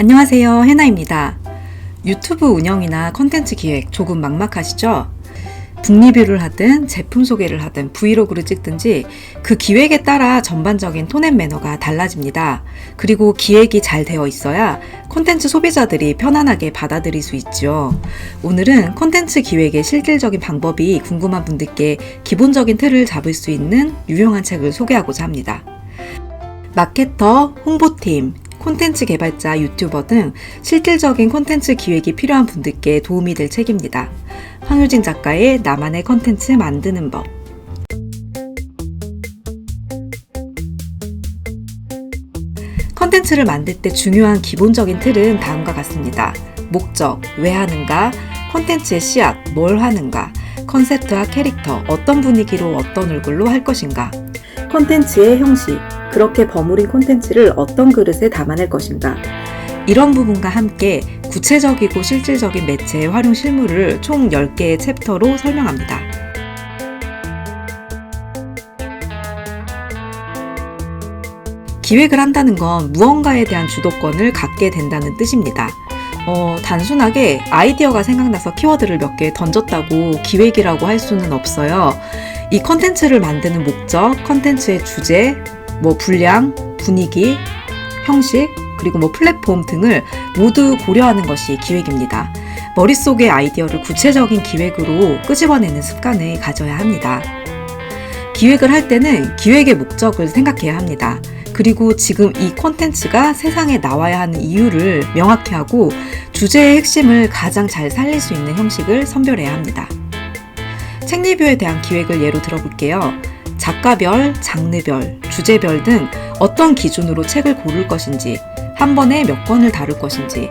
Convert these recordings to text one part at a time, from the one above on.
안녕하세요. 해나입니다. 유튜브 운영이나 컨텐츠 기획 조금 막막하시죠? 북리뷰를 하든 제품 소개를 하든 브이로그를 찍든지 그 기획에 따라 전반적인 톤 앤 매너가 달라집니다. 그리고 기획이 잘 되어 있어야 콘텐츠 소비자들이 편안하게 받아들일 수 있죠. 오늘은 콘텐츠 기획의 실질적인 방법이 궁금한 분들께 기본적인 틀을 잡을 수 있는 유용한 책을 소개하고자 합니다. 마케터, 홍보팀, 콘텐츠 개발자, 유튜버 등 실질적인 콘텐츠 기획이 필요한 분들께 도움이 될 책입니다. 황유진 작가의 나만의 콘텐츠 만드는 법. 콘텐츠를 만들 때 중요한 기본적인 틀은 다음과 같습니다. 목적, 왜 하는가, 콘텐츠의 씨앗, 뭘 하는가, 컨셉트와 캐릭터, 어떤 분위기로 어떤 얼굴로 할 것인가, 콘텐츠의 형식, 그렇게 버무린 콘텐츠를 어떤 그릇에 담아낼 것인가. 이런 부분과 함께 구체적이고 실질적인 매체의 활용 실무를 총 10개의 챕터로 설명합니다. 기획을 한다는 건 무언가에 대한 주도권을 갖게 된다는 뜻입니다. 어, 단순하게 아이디어가 생각나서 키워드를 몇 개 던졌다고 기획이라고 할 수는 없어요. 이 컨텐츠를 만드는 목적, 컨텐츠의 주제, 뭐 분량, 분위기, 형식, 그리고 뭐 플랫폼 등을 모두 고려하는 것이 기획입니다. 머릿속의 아이디어를 구체적인 기획으로 끄집어내는 습관을 가져야 합니다. 기획을 할 때는 기획의 목적을 생각해야 합니다. 그리고 지금 이 콘텐츠가 세상에 나와야 하는 이유를 명확히 하고 주제의 핵심을 가장 잘 살릴 수 있는 형식을 선별해야 합니다. 책 리뷰에 대한 기획을 예로 들어볼게요. 작가별, 장르별, 주제별 등 어떤 기준으로 책을 고를 것인지, 한 번에 몇 권을 다룰 것인지,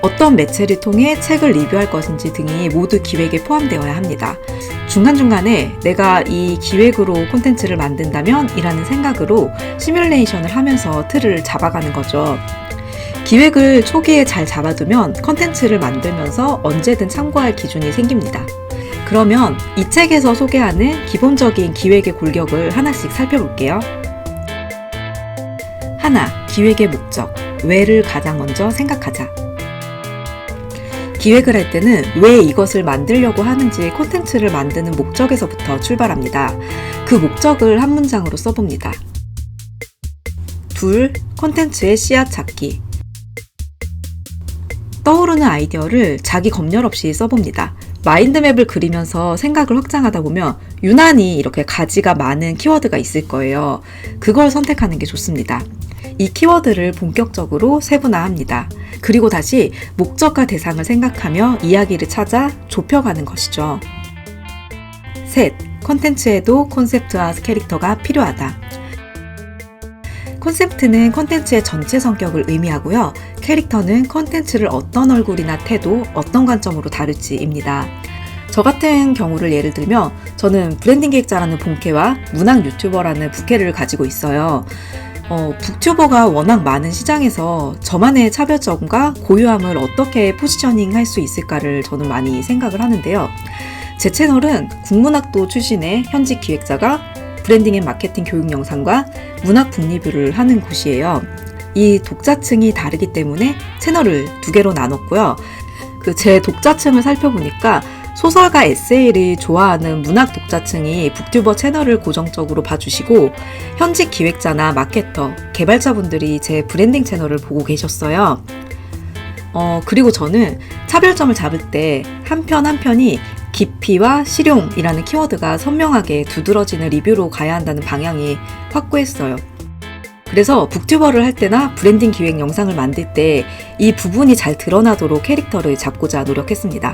어떤 매체를 통해 책을 리뷰할 것인지 등이 모두 기획에 포함되어야 합니다. 중간중간에 내가 이 기획으로 콘텐츠를 만든다면 이라는 생각으로 시뮬레이션을 하면서 틀을 잡아가는 거죠. 기획을 초기에 잘 잡아두면 콘텐츠를 만들면서 언제든 참고할 기준이 생깁니다. 그러면 이 책에서 소개하는 기본적인 기획의 골격을 하나씩 살펴볼게요. 하나, 기획의 목적. 왜를 가장 먼저 생각하자. 기획을 할 때는 왜 이것을 만들려고 하는지 콘텐츠를 만드는 목적에서부터 출발합니다. 그 목적을 한 문장으로 써봅니다. 둘, 콘텐츠의 씨앗 찾기. 떠오르는 아이디어를 자기 검열 없이 써봅니다. 마인드맵을 그리면서 생각을 확장하다 보면 유난히 이렇게 가지가 많은 키워드가 있을 거예요. 그걸 선택하는 게 좋습니다. 이 키워드를 본격적으로 세분화합니다. 그리고 다시 목적과 대상을 생각하며 이야기를 찾아 좁혀가는 것이죠. 셋, 콘텐츠에도 콘셉트와 캐릭터가 필요하다. 콘셉트는 콘텐츠의 전체 성격을 의미하고요. 캐릭터는 콘텐츠를 어떤 얼굴이나 태도, 어떤 관점으로 다룰지입니다. 저 같은 경우를 예를 들면 저는 브랜딩 기획자라는 본캐와 문학 유튜버라는 부캐를 가지고 있어요. 어, 북튜버가 워낙 많은 시장에서 저만의 차별점과 고유함을 어떻게 포지셔닝 할 수 있을까를 저는 많이 생각을 하는데요. 제 채널은 국문학도 출신의 현직 기획자가 브랜딩 앤 마케팅 교육 영상과 문학 북리뷰를 하는 곳이에요. 이 독자층이 다르기 때문에 채널을 두 개로 나눴고요. 그 제 독자층을 살펴보니까 소설가 에세이를 좋아하는 문학 독자층이 북튜버 채널을 고정적으로 봐주시고 현직 기획자나 마케터, 개발자분들이 제 브랜딩 채널을 보고 계셨어요. 어, 그리고 저는 차별점을 잡을 때 한 편 한 편이 깊이와 실용이라는 키워드가 선명하게 두드러지는 리뷰로 가야 한다는 방향이 확고했어요. 그래서 북튜버를 할 때나 브랜딩 기획 영상을 만들 때 이 부분이 잘 드러나도록 캐릭터를 잡고자 노력했습니다.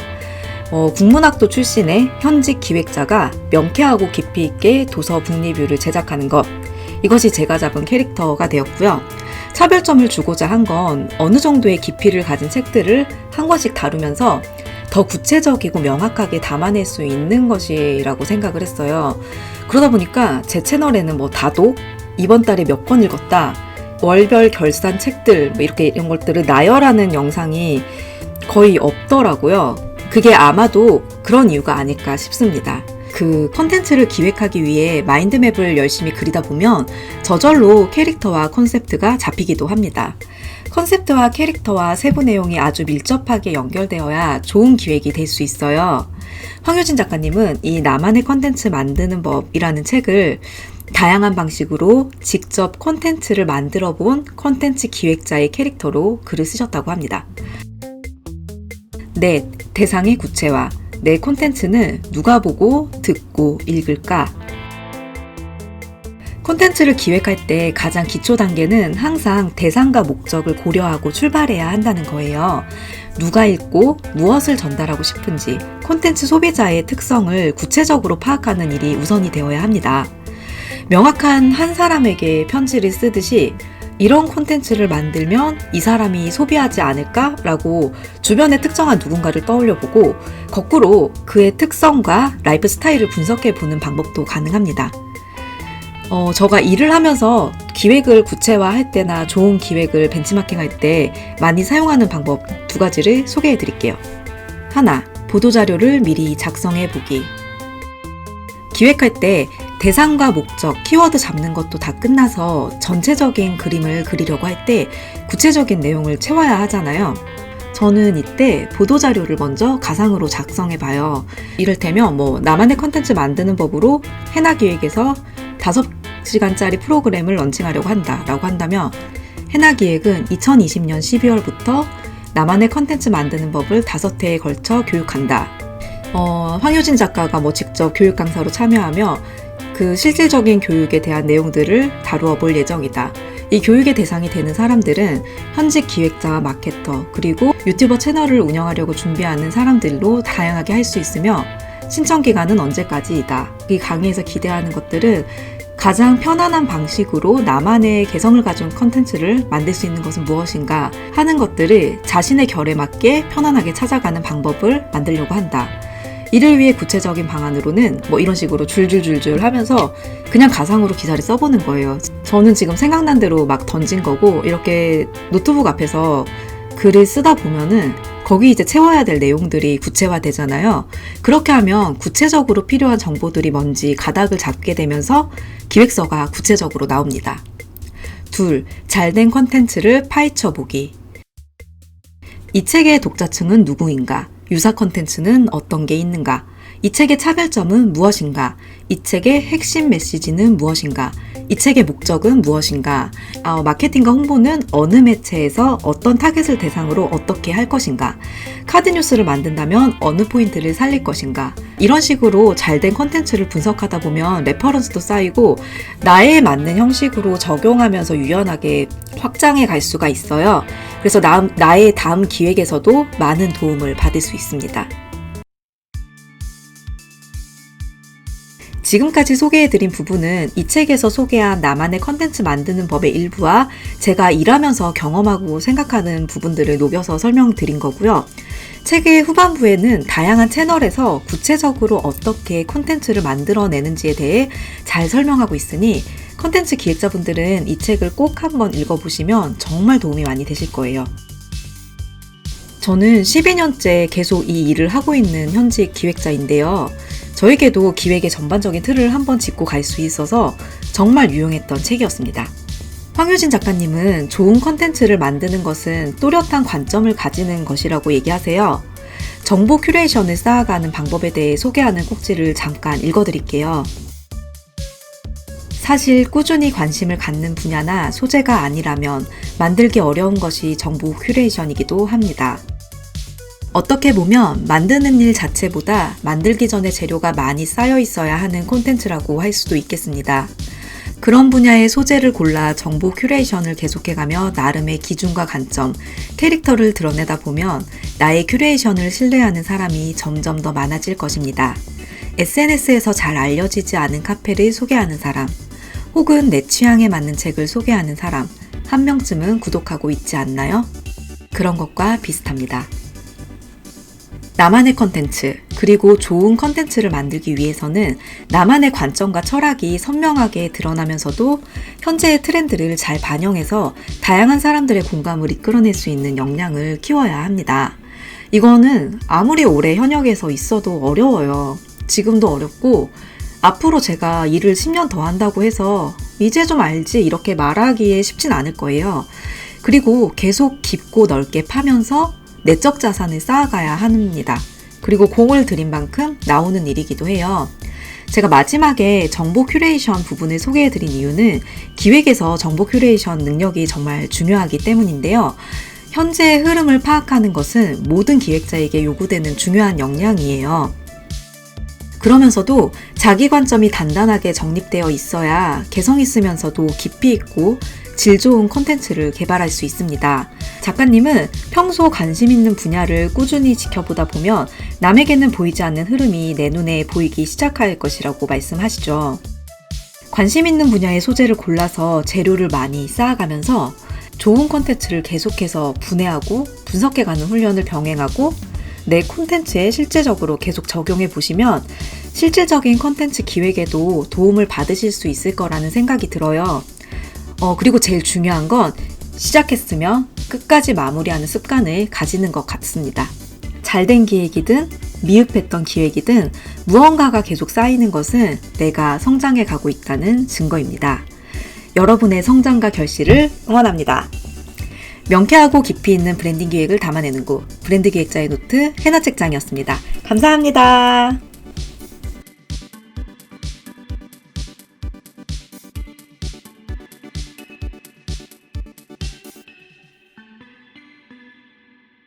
어, 국문학도 출신의 현직 기획자가 명쾌하고 깊이 있게 도서 북리뷰를 제작하는 것. 이것이 제가 잡은 캐릭터가 되었고요. 차별점을 주고자 한 건 어느 정도의 깊이를 가진 책들을 한 권씩 다루면서 더 구체적이고 명확하게 담아낼 수 있는 것이라고 생각을 했어요. 그러다 보니까 제 채널에는 뭐 다도 이번 달에 몇 권 읽었다, 월별 결산 책들 뭐 이렇게 이런 것들을 나열하는 영상이 거의 없더라고요. 그게 아마도 그런 이유가 아닐까 싶습니다. 그 컨텐츠를 기획하기 위해 마인드맵을 열심히 그리다 보면 저절로 캐릭터와 콘셉트가 잡히기도 합니다. 컨셉트와 캐릭터와 세부 내용이 아주 밀접하게 연결되어야 좋은 기획이 될 수 있어요. 황효진 작가님은 이 나만의 컨텐츠 만드는 법이라는 책을 다양한 방식으로 직접 콘텐츠를 만들어 본 콘텐츠 기획자의 캐릭터로 글을 쓰셨다고 합니다. 넷, 대상의 구체화. 내 콘텐츠는 누가 보고 듣고 읽을까? 콘텐츠를 기획할 때 가장 기초 단계는 항상 대상과 목적을 고려하고 출발해야 한다는 거예요. 누가 읽고 무엇을 전달하고 싶은지 콘텐츠 소비자의 특성을 구체적으로 파악하는 일이 우선이 되어야 합니다. 명확한 한 사람에게 편지를 쓰듯이 이런 콘텐츠를 만들면 이 사람이 소비하지 않을까라고 주변의 특정한 누군가를 떠올려 보고 거꾸로 그의 특성과 라이프 스타일을 분석해 보는 방법도 가능합니다. 어, 저가 일을 하면서 기획을 구체화할 때나 좋은 기획을 벤치마킹 할 때 많이 사용하는 방법 두 가지를 소개해 드릴게요. 하나, 보도자료를 미리 작성해 보기. 기획할 때 대상과 목적, 키워드 잡는 것도 다 끝나서 전체적인 그림을 그리려고 할 때 구체적인 내용을 채워야 하잖아요. 저는 이때 보도자료를 먼저 가상으로 작성해 봐요. 이를테면 뭐 나만의 컨텐츠 만드는 법으로 해나 기획에서 5시간짜리 프로그램을 런칭하려고 한다라고 한다면 해나 기획은 2020년 12월부터 나만의 컨텐츠 만드는 법을 5회에 걸쳐 교육한다. 어, 황효진 작가가 뭐 직접 교육 강사로 참여하며 그 실질적인 교육에 대한 내용들을 다루어 볼 예정이다. 이 교육의 대상이 되는 사람들은 현직 기획자와 마케터, 그리고 유튜버 채널을 운영하려고 준비하는 사람들로 다양하게 할 수 있으며 신청 기간은 언제까지이다. 이 강의에서 기대하는 것들은 가장 편안한 방식으로 나만의 개성을 가진 컨텐츠를 만들 수 있는 것은 무엇인가 하는 것들을 자신의 결에 맞게 편안하게 찾아가는 방법을 만들려고 한다. 이를 위해 구체적인 방안으로는 뭐 이런 식으로 줄줄줄줄 하면서 그냥 가상으로 기사를 써보는 거예요. 저는 지금 생각난 대로 막 던진 거고 이렇게 노트북 앞에서 글을 쓰다 보면은 거기 이제 채워야 될 내용들이 구체화 되잖아요. 그렇게 하면 구체적으로 필요한 정보들이 뭔지 가닥을 잡게 되면서 기획서가 구체적으로 나옵니다. 둘, 잘된 컨텐츠를 파헤쳐 보기. 이 책의 독자층은 누구인가? 유사 컨텐츠는 어떤 게 있는가? 이 책의 차별점은 무엇인가? 이 책의 핵심 메시지는 무엇인가? 이 책의 목적은 무엇인가? 어, 마케팅과 홍보는 어느 매체에서 어떤 타겟을 대상으로 어떻게 할 것인가? 카드 뉴스를 만든다면 어느 포인트를 살릴 것인가? 이런 식으로 잘된 컨텐츠를 분석하다 보면 레퍼런스도 쌓이고 나에 맞는 형식으로 적용하면서 유연하게 확장해 갈 수가 있어요. 그래서 나, 나의 다음 기획에서도 많은 도움을 받을 수 있습니다. 지금까지 소개해드린 부분은 이 책에서 소개한 나만의 컨텐츠 만드는 법의 일부와 제가 일하면서 경험하고 생각하는 부분들을 녹여서 설명드린 거고요. 책의 후반부에는 다양한 채널에서 구체적으로 어떻게 콘텐츠를 만들어내는지에 대해 잘 설명하고 있으니 컨텐츠 기획자분들은 이 책을 꼭 한번 읽어보시면 정말 도움이 많이 되실 거예요. 저는 12년째 계속 이 일을 하고 있는 현직 기획자인데요. 저에게도 기획의 전반적인 틀을 한번 짚고 갈 수 있어서 정말 유용했던 책이었습니다. 황효진 작가님은 좋은 컨텐츠를 만드는 것은 또렷한 관점을 가지는 것이라고 얘기하세요. 정보 큐레이션을 쌓아가는 방법에 대해 소개하는 꼭지를 잠깐 읽어드릴게요. 사실 꾸준히 관심을 갖는 분야나 소재가 아니라면 만들기 어려운 것이 정보 큐레이션이기도 합니다. 어떻게 보면 만드는 일 자체보다 만들기 전에 재료가 많이 쌓여 있어야 하는 콘텐츠라고 할 수도 있겠습니다. 그런 분야의 소재를 골라 정보 큐레이션을 계속해가며 나름의 기준과 관점, 캐릭터를 드러내다 보면 나의 큐레이션을 신뢰하는 사람이 점점 더 많아질 것입니다. SNS에서 잘 알려지지 않은 카페를 소개하는 사람, 혹은 내 취향에 맞는 책을 소개하는 사람, 한 명쯤은 구독하고 있지 않나요? 그런 것과 비슷합니다. 나만의 컨텐츠, 그리고 좋은 컨텐츠를 만들기 위해서는 나만의 관점과 철학이 선명하게 드러나면서도 현재의 트렌드를 잘 반영해서 다양한 사람들의 공감을 이끌어낼 수 있는 역량을 키워야 합니다. 이거는 아무리 오래 현역에서 있어도 어려워요. 지금도 어렵고, 앞으로 제가 일을 10년 더 한다고 해서 이제 좀 알지 이렇게 말하기에 쉽진 않을 거예요. 그리고 계속 깊고 넓게 파면서 내적 자산을 쌓아가야 합니다. 그리고 공을 들인 만큼 나오는 일이기도 해요. 제가 마지막에 정보 큐레이션 부분을 소개해 드린 이유는 기획에서 정보 큐레이션 능력이 정말 중요하기 때문인데요. 현재의 흐름을 파악하는 것은 모든 기획자에게 요구되는 중요한 역량이에요. 그러면서도 자기 관점이 단단하게 정립되어 있어야 개성 있으면서도 깊이 있고 질 좋은 콘텐츠를 개발할 수 있습니다. 작가님은 평소 관심 있는 분야를 꾸준히 지켜보다 보면 남에게는 보이지 않는 흐름이 내 눈에 보이기 시작할 것이라고 말씀하시죠. 관심 있는 분야의 소재를 골라서 재료를 많이 쌓아가면서 좋은 콘텐츠를 계속해서 분해하고 분석해가는 훈련을 병행하고 내 콘텐츠에 실제적으로 계속 적용해 보시면 실질적인 콘텐츠 기획에도 도움을 받으실 수 있을 거라는 생각이 들어요. 어, 그리고 제일 중요한 건 시작했으면 끝까지 마무리하는 습관을 가지는 것 같습니다. 잘된 기획이든 미흡했던 기획이든 무언가가 계속 쌓이는 것은 내가 성장해 가고 있다는 증거입니다. 여러분의 성장과 결실을 응원합니다. 명쾌하고 깊이 있는 브랜딩 기획을 담아내는 곳 브랜드 기획자의 노트 해나 책장이었습니다. 감사합니다.